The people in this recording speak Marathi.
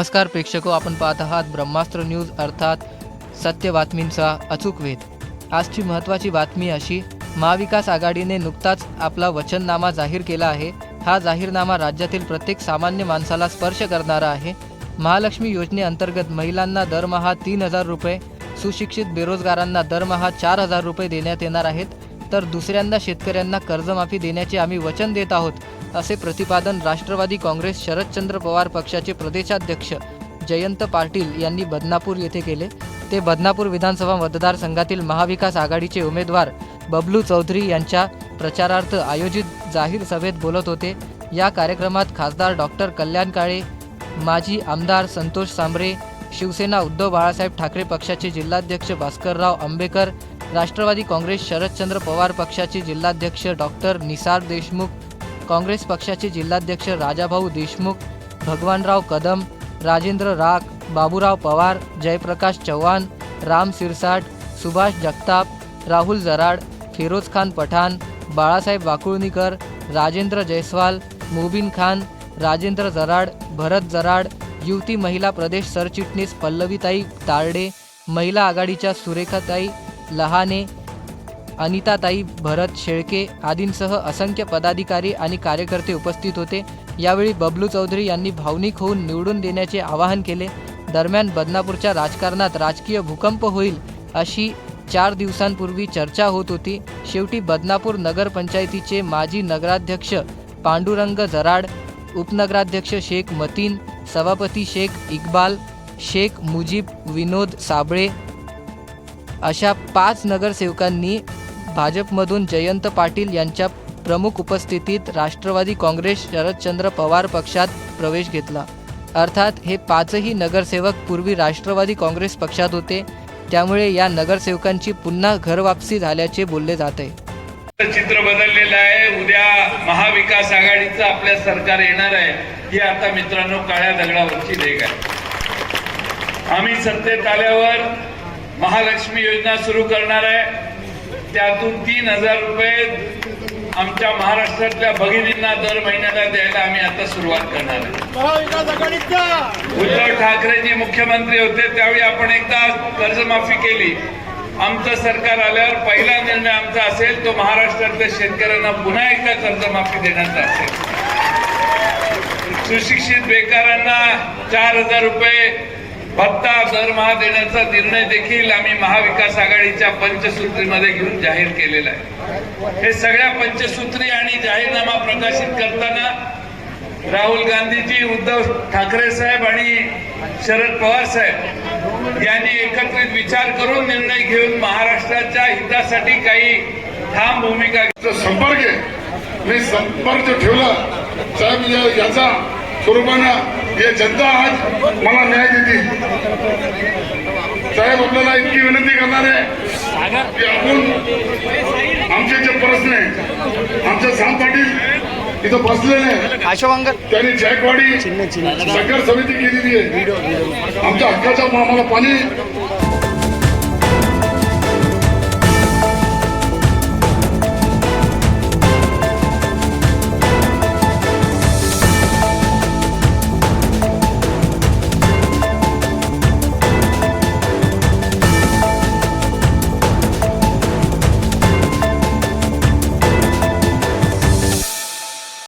नमस्कार प्रेक्षको आपण पाहत आहात ब्रह्मास्त्र न्यूज अर्थात सत्य बातमींचा अचूक वेध. आजची महत्त्वाची बातमी अशी महाविकास आघाडीने नुकताच आपला वचननामा जाहीर केला आहे. हा जाहीरनामा राज्यातील प्रत्येक सामान्य माणसाला स्पर्श करणारा आहे. महालक्ष्मी योजनेअंतर्गत महिलांना दरमहा तीन हजार रुपये सुशिक्षित बेरोजगारांना दरमहा चार हजार रुपये देण्यात येणार आहेत. तर दुसऱ्यांदा शेतकऱ्यांना कर्जमाफी देण्याचे आम्ही वचन देत आहोत. असे प्रतिपादन राष्ट्रवादी काँग्रेस शरदचंद्र पवार पक्षाचे प्रदेशाध्यक्ष जयंत पाटील यांनी बदनापूर येथे केले. ते बदनापूर विधानसभा मतदारसंघातील महाविकास आघाडीचे उमेदवार बबलू चौधरी यांच्या प्रचारार्थ आयोजित जाहीर सभेत बोलत होते. या कार्यक्रमात खासदार डॉक्टर कल्याण काळे माजी आमदार संतोष सांबरे शिवसेना उद्धव बाळासाहेब ठाकरे पक्षाचे जिल्हाध्यक्ष भास्करराव आंबेकर राष्ट्रवादी काँग्रेस शरदचंद्र पवार पक्षाचे जिल्हाध्यक्ष डॉक्टर निसार देशमुख काँग्रेस पक्षाचे जिल्हाध्यक्ष राजाभाऊ देशमुख भगवानराव कदम राजेंद्र राख बाबूराव पवार जयप्रकाश चव्हाण राम सिरसाट सुभाष जगताप राहुल जराड फिरोज खान पठाण बाळासाहेब वाकुळणीकर राजेंद्र जयस्वाल मुबिन खान राजेंद्र जराड भरत जराड युवती महिला प्रदेश सरचिटणीस पल्लवीताई तारडे महिला आघाडीच्या सुरेखाताई लहाने अनिताताई भरत शेळके आदींसह असंख्य पदाधिकारी आणि कार्यकर्ते उपस्थित होते. यावेळी बबलू चौधरी यांनी भावनिक होऊन निवडून देण्याचे आवाहन केले. दरम्यान बदनापूरच्या राजकारणात राजकीय भूकंप होईल अशी चार दिवसांपूर्वी चर्चा होत होती. शेवटी बदनापूर नगरपंचायतीचे माजी नगराध्यक्ष पांडुरंग जराड उपनगराध्यक्ष शेख मतीन सभापती शेख इक्बाल शेख मुजीब विनोद साबळे अशा पाच नगरसेवकांनी भाजपमधून जयंत पाटील यांच्या प्रमुख उपस्थितीत राष्ट्रवादी काँग्रेस शरदचंद्र पवार पक्षात प्रवेश घेतला. अर्थात हे पाचही नगरसेवक पूर्वी राष्ट्रवादी काँग्रेस पक्षात होते त्यामुळे या नगरसेवकांची पुन्हा घरवापसी झाल्याचे बोलले जात. आहे चित्र बदललेलं आहे. उद्या महाविकास आघाडीचं आपल्या सरकार येणार आहे. ही आता मित्रांनो काळ्या दगडावरची लेख आहे. आम्ही सत्तेत आल्यावर महालक्ष्मी योजना सुरू करणार आहे. त्यातून तीन हजार रुपये आमच्या महाराष्ट्रातल्या भगिनींना दर महिन्याला द्यायला आम्ही आता सुरुवात करणार आहे. उद्धव ठाकरेजी मुख्यमंत्री होते त्यावेळी आपण एकदा कर्जमाफी केली. आमचं सरकार आल्यावर पहिला निर्णय आमचा असेल तो महाराष्ट्रातल्या शेतकऱ्यांना पुन्हा एकदा कर्जमाफी देण्याचा असेल. सुशिक्षित बेकारांना चार हजार रुपये भत्ता दरमहा देण्याचा निर्णय देखील आम्ही महाविकास आघाडीच्या पंचसूत्रीमध्ये घेऊन जाहीर केलेला आहे. हे सगळ्या पंचसूत्री आणि जाहीरनामा प्रकाशित करताना राहुल गांधीजी उद्धव ठाकरे साहेब आणि शरद पवार साहेब यांनी एकत्रित विचार करून निर्णय घेऊन महाराष्ट्राच्या हितासाठी काही ठाम भूमिका संपर्क आहे. मी संपर्क ठेवला. साहेब याचा स्वरूपानं हे जनता आज मला न्याय देते. साहेब आपल्याला इतकी विनंती करणार आहे की आपण आमचे जे प्रश्न आहे आमचे साम पाटील इथं बसलेले आहे अशोक त्यांनी जायकवाडी संघर्ष समिती केलेली आहे. आमच्या हक्काच्या आम्हाला पाणी